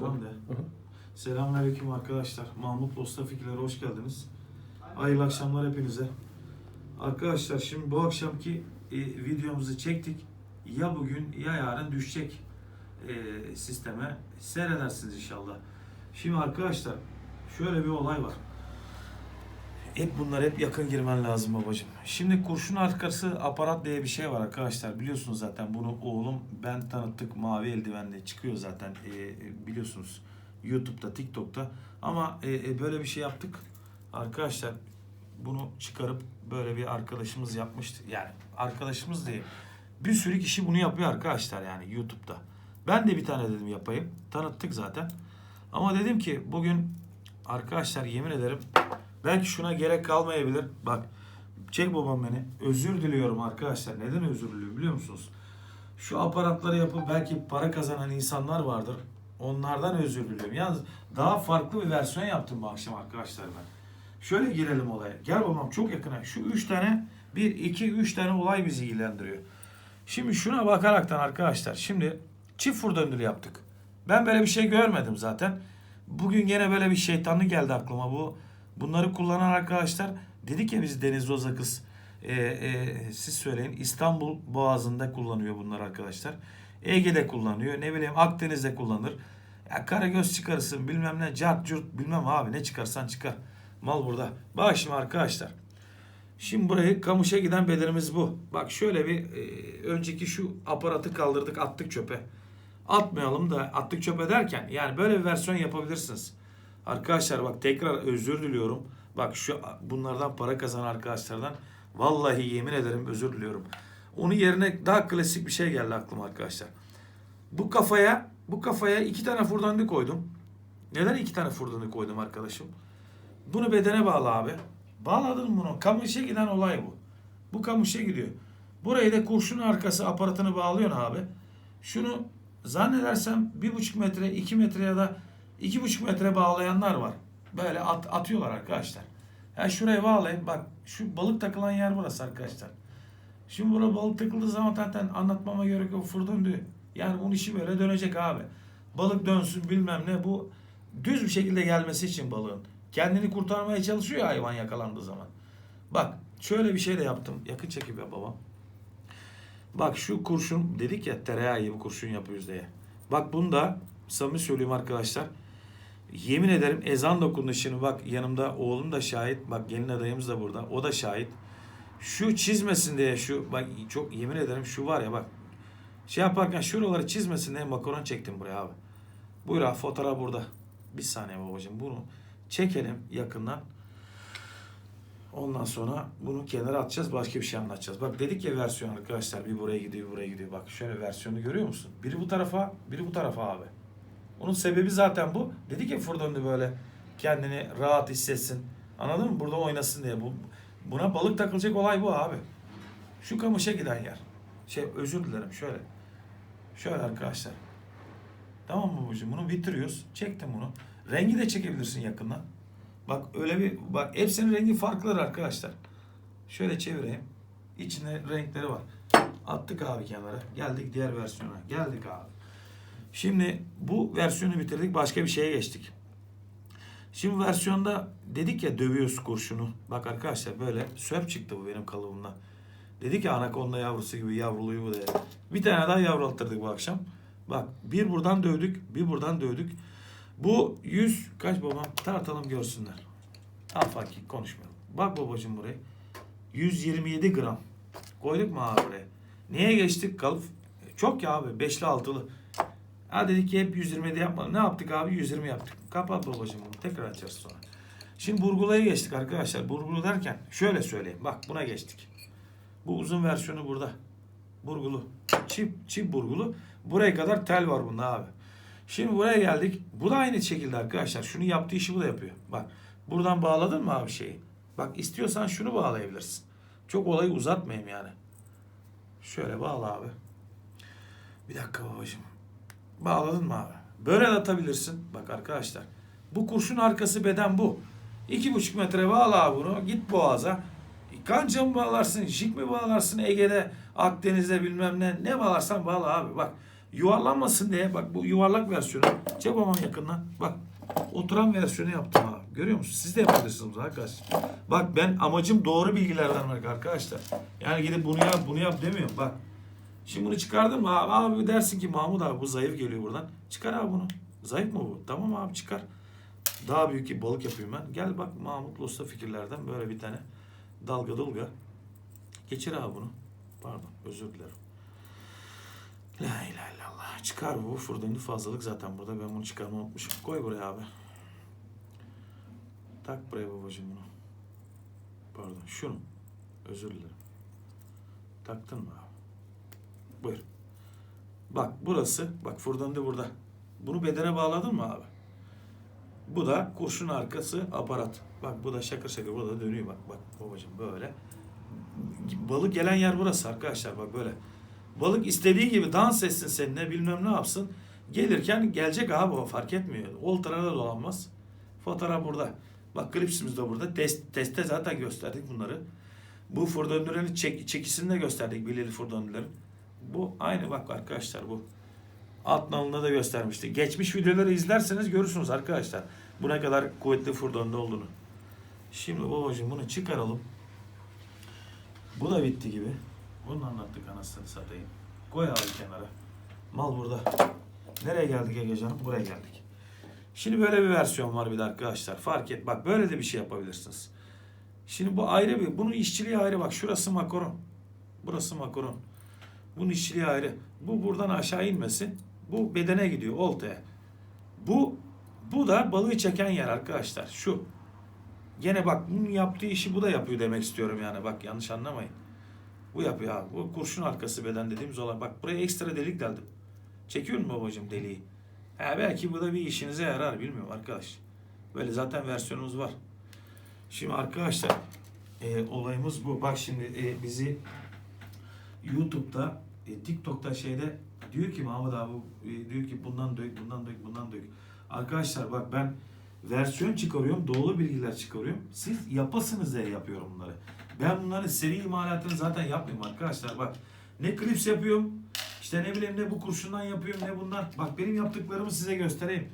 Tamam de. Selamünaleyküm arkadaşlar. Mahmut Posta Fikirleri hoş geldiniz. Hayırlı akşamlar hepinize. Arkadaşlar şimdi bu akşamki e, videomuzu çektik. Ya bugün ya yarın düşecek e, sisteme seyredersiniz inşallah. Şimdi arkadaşlar şöyle bir olay var. Hep bunlar hep yakın girmen lazım babacığım. Şimdi kurşun arkası aparat diye bir şey var arkadaşlar. Biliyorsunuz zaten bunu oğlum ben tanıttık mavi eldivenle çıkıyor zaten e, biliyorsunuz YouTube'da TikTok'ta. Ama e, e, böyle bir şey yaptık. Arkadaşlar bunu çıkarıp böyle bir arkadaşımız yapmıştı. Yani arkadaşımız diye bir sürü kişi bunu yapıyor arkadaşlar yani YouTube'da. Ben de bir tane dedim yapayım. Tanıttık zaten. Ama dedim ki bugün arkadaşlar yemin ederim belki şuna gerek kalmayabilir. Bak çek babam beni. Özür diliyorum arkadaşlar. Neden özür diliyorum biliyor musunuz? Şu aparatları yapıp belki para kazanan insanlar vardır. Onlardan özür diliyorum. Yalnız daha farklı bir versiyon yaptım bu akşam arkadaşlar ben. Şöyle girelim olaya. Gel babam çok yakına. Şu üç tane, bir, iki, üç tane olay bizi ilgilendiriyor. Şimdi şuna bakaraktan arkadaşlar. Şimdi çift fur döndürü yaptık. Ben böyle bir şey görmedim zaten. Bugün gene böyle bir şeytanlı geldi aklıma bu. Bunları kullanan arkadaşlar dedik ya biz Deniz Roza kız. e, e, siz söyleyin İstanbul Boğazı'nda kullanıyor bunlar arkadaşlar. Ege'de kullanıyor. Ne bileyim Akdeniz'de kullanır. Ya Karagöz çıkarırsın bilmem ne cart curt bilmem abi ne çıkarsan çıkar. Mal burada. Bak şimdi arkadaşlar. Şimdi burayı kamışa giden bedenimiz bu. Bak şöyle bir e, önceki şu aparatı kaldırdık attık çöpe. Atmayalım da attık çöpe derken yani böyle bir versiyon yapabilirsiniz. Arkadaşlar bak tekrar özür diliyorum. Bak şu bunlardan para kazanan arkadaşlardan vallahi yemin ederim özür diliyorum. Onun yerine daha klasik bir şey geldi aklıma arkadaşlar. Bu kafaya bu kafaya iki tane furdanlı koydum. Neden iki tane furdanlı koydum arkadaşım? Bunu bedene bağla abi. Bağladın bunu. Kamışa giden olay bu. Bu kamışa gidiyor. Burayı da kurşun arkası aparatını bağlıyorsun abi. Şunu zannedersem bir buçuk metre, iki metre ya da iki buçuk metre bağlayanlar var. Böyle at, atıyorlar arkadaşlar. Ya şuraya bağlayın. Bak şu balık takılan yer burası arkadaşlar. Şimdi burada balık takıldığı zaman zaten anlatmama gerek yok. Fır döndü. Yani bunun işi böyle dönecek abi. Balık dönsün bilmem ne. Bu düz bir şekilde gelmesi için balığın. Kendini kurtarmaya çalışıyor ya hayvan yakalandığı zaman. Bak şöyle bir şey de yaptım. Yakın çekim ya babam. Bak şu kurşun dedik ya tereyağı gibi kurşun yapıyoruz diye. Bak bunu da samimi söyleyeyim arkadaşlar. Yemin ederim ezan dokunuşunu bak yanımda oğlum da şahit. Bak gelin adayımız da burada. O da şahit. Şu çizmesin diye şu bak çok yemin ederim şu var ya bak. Şey yaparken şuraları çizmesin diye makaron çektim buraya abi. Buyur abi fotoğraf burada. Bir saniye babacığım bunu çekelim yakından. Ondan sonra bunu kenara atacağız. Başka bir şey anlatacağız. Bak dedik ya versiyon arkadaşlar. Bir buraya gidiyor, bir buraya gidiyor. Bak şöyle versiyonu görüyor musun? Biri bu tarafa, biri bu tarafa abi. Onun sebebi zaten bu. Dedik ya fırdandı böyle kendini rahat hissetsin. Anladın mı? Burada oynasın diye. Bu, buna balık takılacak olay bu abi. Şu kamışa giden yer. Şey özür dilerim şöyle. Şöyle arkadaşlar. Tamam mı babacığım? Bunu bitiriyoruz. Çektim bunu. Rengi de çekebilirsin yakından. Bak öyle bir bak hepsinin rengi farklıdır arkadaşlar. Şöyle çevireyim. İçinde renkleri var. Attık abi kenara. Geldik diğer versiyona. Geldik abi. Şimdi bu versiyonu bitirdik. Başka bir şeye geçtik. Şimdi versiyonda dedik ya dövüyoruz kurşunu. Bak arkadaşlar böyle söp çıktı bu benim kalıbımdan. Dedik ya anakonda yavrusu gibi yavruluyor bu diye. Bir tane daha yavrulattırdık bu akşam. Bak bir buradan dövdük, bir buradan dövdük. Bu 100 kaç babam tartalım görsünler. Al fakir konuşmayalım. Bak babacığım buraya. 127 gram. Koyduk mu abi buraya? Niye geçtik kalıp? Çok ya abi. Beşli altılı. Ha dedik ki hep 120'de yapmadık. Ne yaptık abi? 120 yaptık. Kapat babacığım bunu. Tekrar açacağız sonra. Şimdi burgulaya geçtik arkadaşlar. Burgulu derken şöyle söyleyeyim. Bak buna geçtik. Bu uzun versiyonu burada. Burgulu. Çip, çip burgulu. Buraya kadar tel var bunda abi. Şimdi buraya geldik. Bu da aynı şekilde arkadaşlar. Şunu yaptığı işi bu da yapıyor. Bak buradan bağladın mı abi şeyi? Bak istiyorsan şunu bağlayabilirsin. Çok olayı uzatmayayım yani. Şöyle bağla abi. Bir dakika babacığım. Bağladın mı abi? Böyle atabilirsin. Bak arkadaşlar. Bu kurşun arkası beden bu. İki buçuk metre bağla bunu. Git boğaza. Kanca mı bağlarsın? Jig mi bağlarsın? Ege'de, Akdeniz'de bilmem ne. Ne bağlarsan bağla abi. Bak yuvarlanmasın diye bak bu yuvarlak versiyonu. Çek babam yakından. Bak oturan versiyonu yaptım abi. Görüyor musun? Siz de yapabilirsiniz arkadaşlar. Bak ben amacım doğru bilgiler vermek arkadaşlar. Yani gidip bunu yap bunu yap demiyorum. Bak Şimdi bunu çıkardım mı abi, abi dersin ki Mahmut abi bu zayıf geliyor buradan. Çıkar abi bunu. Zayıf mı bu? Tamam abi çıkar. Daha büyük bir balık yapayım ben. Gel bak Mahmut Usta fikirlerden böyle bir tane dalga dalga. Geçir abi bunu. Pardon özür dilerim. La ilahe illallah. Çıkar bu. Fırdanlı fazlalık zaten burada. Ben bunu çıkarmayı unutmuşum. Koy buraya abi. Tak buraya babacığım bunu. Pardon şunu. Özür dilerim. Taktın mı abi? Buyur. Bak burası. Bak fırdan da burada. Bunu bedene bağladın mı abi? Bu da kurşun arkası aparat. Bak bu da şakır şakır burada dönüyor bak. Bak babacığım böyle. Balık gelen yer burası arkadaşlar bak böyle. Balık istediği gibi dans etsin seninle bilmem ne yapsın. Gelirken gelecek abi o fark etmiyor. Oltara da dolanmaz. Fotoğraf burada. Bak klipsimiz de burada. Test, testte zaten gösterdik bunları. Bu furdöndürenin çek, çekisini de gösterdik bileli furdöndülerin. Bu aynı bak arkadaşlar bu. Alt nalında da göstermiştik. Geçmiş videoları izlerseniz görürsünüz arkadaşlar. Bu ne kadar kuvvetli furdönde olduğunu. Şimdi babacığım bunu çıkaralım. Bu da bitti gibi. Bunu anlattık anasını satayım. Koy abi kenara. Mal burada. Nereye geldik Ege canım? Buraya geldik. Şimdi böyle bir versiyon var bir de arkadaşlar. Fark et. Bak böyle de bir şey yapabilirsiniz. Şimdi bu ayrı bir. Bunun işçiliği ayrı. Bak şurası makaron. Burası makaron. Bunun işçiliği ayrı. Bu buradan aşağı inmesin. Bu bedene gidiyor. Oltaya. Bu bu da balığı çeken yer arkadaşlar. Şu. Gene bak bunun yaptığı işi bu da yapıyor demek istiyorum yani. Bak yanlış anlamayın. Bu yapıyor abi. Bu kurşun arkası beden dediğimiz olay. Bak buraya ekstra delik deldim. Çekiyor mu babacığım deliği? Ha, belki bu da bir işinize yarar bilmiyorum arkadaş. Böyle zaten versiyonumuz var. Şimdi arkadaşlar e, olayımız bu. Bak şimdi e, bizi YouTube'da, e, TikTok'ta şeyde diyor ki Mahmut abi e, diyor ki bundan dök, bundan dök, bundan dök. Arkadaşlar bak ben versiyon çıkarıyorum, doğru bilgiler çıkarıyorum. Siz yapasınız diye yapıyorum bunları. Ben bunların seri imalatını zaten yapmıyorum arkadaşlar. Bak ne klips yapıyorum, işte ne bileyim ne bu kurşundan yapıyorum ne bundan. Bak benim yaptıklarımı size göstereyim.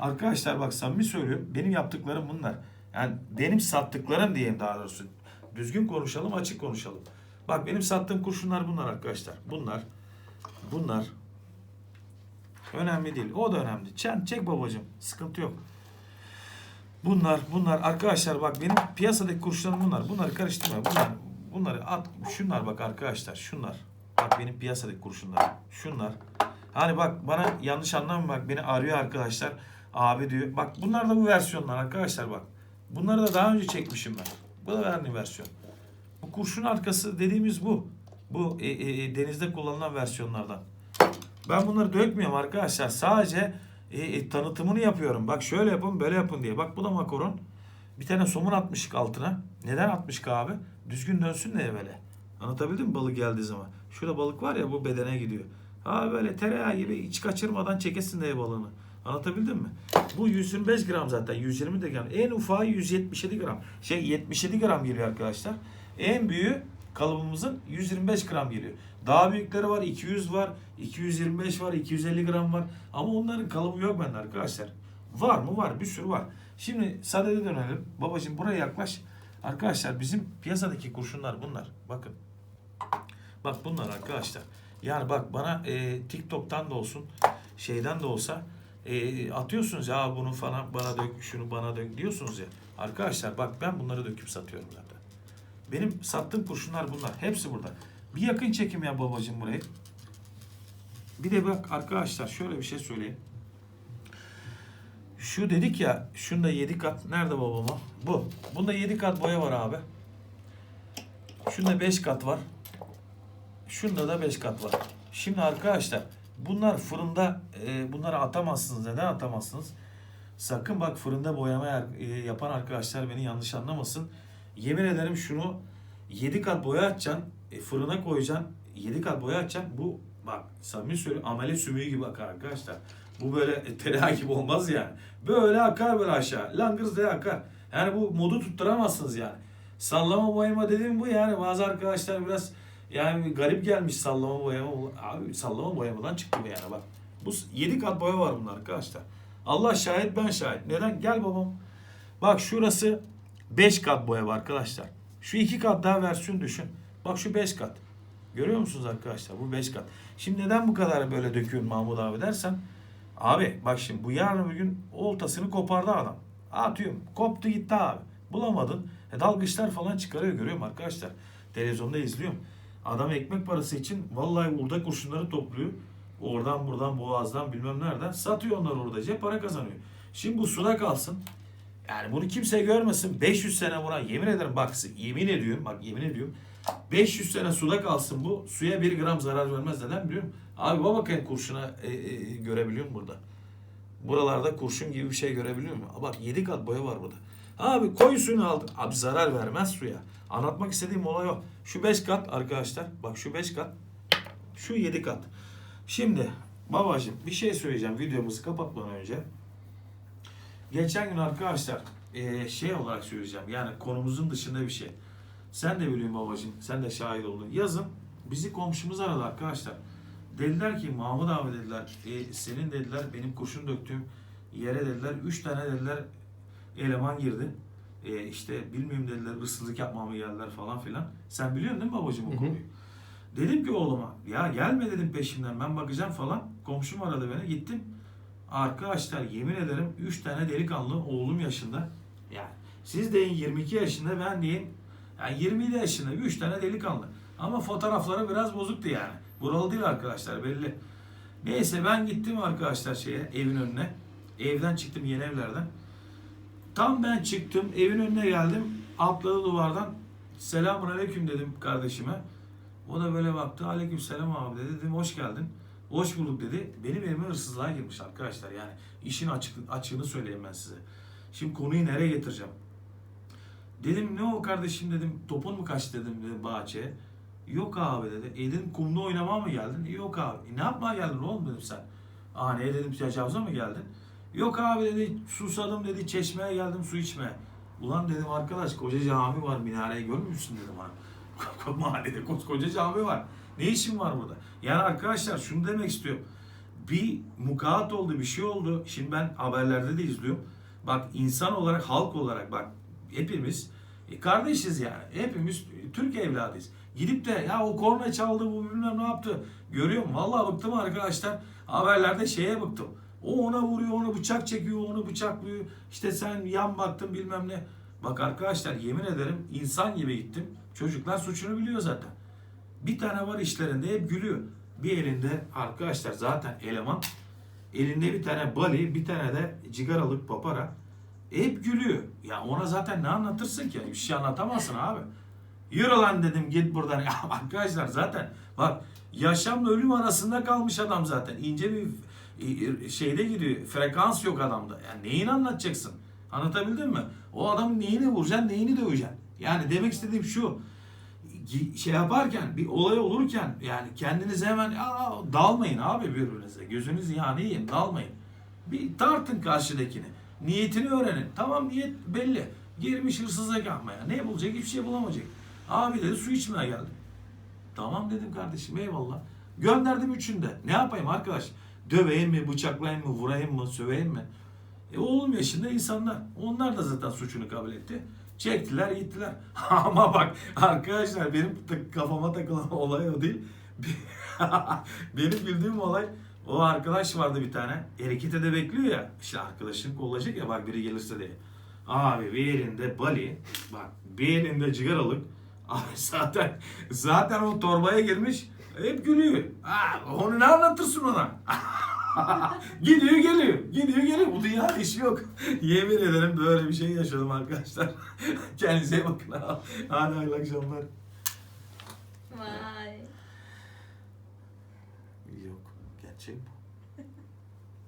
Arkadaşlar bak samimi söylüyorum. Benim yaptıklarım bunlar. Yani benim sattıklarım diyeyim daha doğrusu. Düzgün konuşalım, açık konuşalım. Bak benim sattığım kurşunlar bunlar arkadaşlar. Bunlar. Bunlar. Önemli değil. O da önemli. Çen, çek babacığım. Sıkıntı yok. Bunlar, bunlar arkadaşlar bak benim piyasadaki kurşunlarım bunlar. Bunları karıştırma. Bunlar, bunları at. Şunlar bak arkadaşlar. Şunlar. Bak benim piyasadaki kurşunlar. Şunlar. Hani bak bana yanlış anlama bak beni arıyor arkadaşlar. Abi diyor. Bak bunlar da bu versiyonlar arkadaşlar bak. Bunları da daha önce çekmişim ben. Bu da aynı versiyon. Bu kurşun arkası dediğimiz bu. Bu e, e, e, denizde kullanılan versiyonlardan. Ben bunları dökmüyorum arkadaşlar. Sadece e, e, tanıtımını yapıyorum. Bak şöyle yapın böyle yapın diye. Bak bu da makaron. Bir tane somun atmışık altına. Neden atmışık abi? Düzgün dönsün diye böyle. Anlatabildim mi balık geldiği zaman? Şurada balık var ya bu bedene gidiyor. Ha böyle tereyağı gibi hiç kaçırmadan çekesin diye balığını. Anlatabildim mi? Bu 125 gram zaten. 120 de gram. En ufağı 177 gram. Şey 77 gram geliyor arkadaşlar. En büyüğü kalıbımızın 125 gram geliyor. Daha büyükleri var 200 var, 225 var, 250 gram var. Ama onların kalıbı yok bende arkadaşlar. Var mı? Var. Bir sürü var. Şimdi sadede dönelim. Babacığım buraya yaklaş. Arkadaşlar bizim piyasadaki kurşunlar bunlar. Bakın. Bak bunlar arkadaşlar. Yani bak bana e, TikTok'tan da olsun, şeyden de olsa e, atıyorsunuz ya bunu falan bana dök, şunu bana dök diyorsunuz ya. Arkadaşlar bak ben bunları döküp satıyorum zaten. Benim sattığım kurşunlar bunlar. Hepsi burada. Bir yakın çekim ya babacığım burayı. Bir de bak arkadaşlar şöyle bir şey söyleyeyim. Şu dedik ya şunda 7 kat. Nerede babama? Bu. Bunda 7 kat boya var abi. Şunda 5 kat var. Şunda da 5 kat var. Şimdi arkadaşlar bunlar fırında e, bunları atamazsınız. Neden atamazsınız? Sakın bak fırında boyama yer- e, yapan arkadaşlar beni yanlış anlamasın. Yemin ederim şunu 7 kat boya atacaksın. E, fırına koyacaksın. 7 kat boya atacaksın. Bu bak samimi söylüyorum amele sümüğü gibi akar arkadaşlar. Bu böyle e, tereyağı gibi olmaz yani. Böyle akar böyle aşağı. Langırs diye akar. Yani bu modu tutturamazsınız yani. Sallama boyama dediğim bu yani. Bazı arkadaşlar biraz Yani garip gelmiş sallama boyama. Abi sallama boyamadan çıktı bu yani bak. Bu 7 kat boya var bunda arkadaşlar. Allah şahit ben şahit. Neden? Gel babam. Bak şurası 5 kat boya var arkadaşlar. Şu 2 kat daha versiyon düşün. Bak şu 5 kat. Görüyor musunuz arkadaşlar? Bu 5 kat. Şimdi neden bu kadar böyle döküyorsun Mahmut abi dersen. Abi bak şimdi bu yarın bir gün oltasını kopardı adam. Atıyorum. Koptu gitti abi. Bulamadın. E, dalgıçlar falan çıkarıyor görüyorum arkadaşlar. Televizyonda izliyorum. Adam ekmek parası için vallahi urda kurşunları topluyor. Oradan buradan boğazdan bilmem nereden satıyor onlar orada cep para kazanıyor. Şimdi bu suda kalsın. Yani bunu kimse görmesin. 500 sene buna yemin ederim bak yemin ediyorum bak yemin ediyorum. 500 sene suda kalsın bu. Suya 1 gram zarar vermez. Neden biliyor musun? Abi bak bakayım kurşuna e, e, görebiliyor musun burada? Buralarda kurşun gibi bir şey görebiliyor musun? Bak 7 kat boya var burada. Abi koy suyunu aldın. Abi zarar vermez suya. Anlatmak istediğim olay o. Şu 5 kat arkadaşlar. Bak şu 5 kat. Şu 7 kat. Şimdi babacığım bir şey söyleyeceğim videomuzu kapatmadan önce. Geçen gün arkadaşlar eee, şey olarak söyleyeceğim. Yani konumuzun dışında bir şey. Sen de biliyorsun babacığım. Sen de şahit oldun. Yazın bizi komşumuz aradı arkadaşlar. Dediler ki Mahmut abi dediler. "e, senin dediler benim kurşun döktüğüm yere dediler. Üç tane dediler eleman girdi. E, işte bilmiyorum dediler hırsızlık yapmamı geldiler falan filan. Sen biliyorsun değil mi babacığım o Hı hı. konuyu? Dedim ki oğluma ya gelme dedim peşimden ben bakacağım falan. Komşum aradı beni gittim. Arkadaşlar yemin ederim 3 tane delikanlı oğlum yaşında. Yani siz deyin 22 yaşında ben diyeyim yani 27 yaşında 3 tane delikanlı. Ama fotoğrafları biraz bozuktu yani. Buralı değil arkadaşlar belli. Neyse ben gittim arkadaşlar şeye evin önüne. Evden çıktım yeni evlerden. Tam ben çıktım evin önüne geldim. Atladı duvardan. Selamun aleyküm dedim kardeşime. O da böyle baktı. Aleyküm selam abi dedi. Dedim hoş geldin. Hoş bulduk dedi. Benim evime hırsızlığa girmiş arkadaşlar. Yani işin açık, açığını söyleyeyim ben size. Şimdi konuyu nereye getireceğim? Dedim ne o kardeşim dedim. Topun mu kaçtı dedim, dedim bahçeye. Yok abi dedi. E kumda oynamaya mı geldin? Yok abi. E, ne yapmaya geldin oğlum dedim sen. Aa ne dedim tecavüze mi geldin? Yok abi dedi susadım dedi çeşmeye geldim su içmeye. Ulan dedim arkadaş koca cami var minareyi görmüyor musun dedim ha. Mahallede koskoca cami var. Ne işin var burada? Yani arkadaşlar şunu demek istiyorum. Bir mukaat oldu bir şey oldu. Şimdi ben haberlerde de izliyorum. Bak insan olarak halk olarak bak hepimiz e, kardeşiz yani. Hepimiz Türk evladıyız. Gidip de ya o korna çaldı bu bilmem ne yaptı. Görüyorum vallahi bıktım arkadaşlar. Haberlerde şeye bıktım. O ona vuruyor, onu bıçak çekiyor, onu bıçaklıyor. İşte sen yan baktın bilmem ne. Bak arkadaşlar yemin ederim insan gibi gittim. Çocuklar suçunu biliyor zaten. Bir tane var işlerinde hep gülüyor. Bir elinde arkadaşlar zaten eleman. Elinde bir tane bali, bir tane de cigaralık papara. Hep gülüyor. Ya ona zaten ne anlatırsın ki? Bir şey anlatamazsın abi. Yürü lan dedim git buradan. Ya arkadaşlar zaten bak yaşamla ölüm arasında kalmış adam zaten. İnce bir şeyde gidiyor. Frekans yok adamda. Yani neyini anlatacaksın? Anlatabildim mi? O adamın neyini vuracaksın, neyini döveceksin. Yani demek istediğim şu. Şey yaparken, bir olay olurken yani kendinize hemen Aa, dalmayın abi birbirinize. Gözünüz yani yiyin, dalmayın. Bir tartın karşıdakini. Niyetini öğrenin. Tamam niyet belli. Girmiş hırsızlık yapmaya. Ne bulacak? Hiçbir şey bulamayacak. Abi dedi su içmeye geldim. Tamam dedim kardeşim eyvallah. Gönderdim üçünde. Ne yapayım arkadaş? Döveyim mi, bıçaklayayım mı, vurayım mı, söveyim mi? E oğlum yaşında insanlar. Onlar da zaten suçunu kabul etti. Çektiler gittiler. Ama bak arkadaşlar benim kafama takılan olay o değil. benim bildiğim olay o arkadaş vardı bir tane. Harekete de bekliyor ya. İşte arkadaşın olacak ya bak biri gelirse diye. Abi bir elinde bali, bak bir elinde cigaralık. Abi zaten zaten o torbaya girmiş. Hep gülüyor. Ha, onu ne anlatırsın ona? gidiyor geliyor. Gidiyor geliyor. Bu dünyada işi yok. Yemin ederim böyle bir şey yaşadım arkadaşlar. Kendinize bakın. Hadi hayırlı akşamlar. Vay. Yok. Gerçek bu.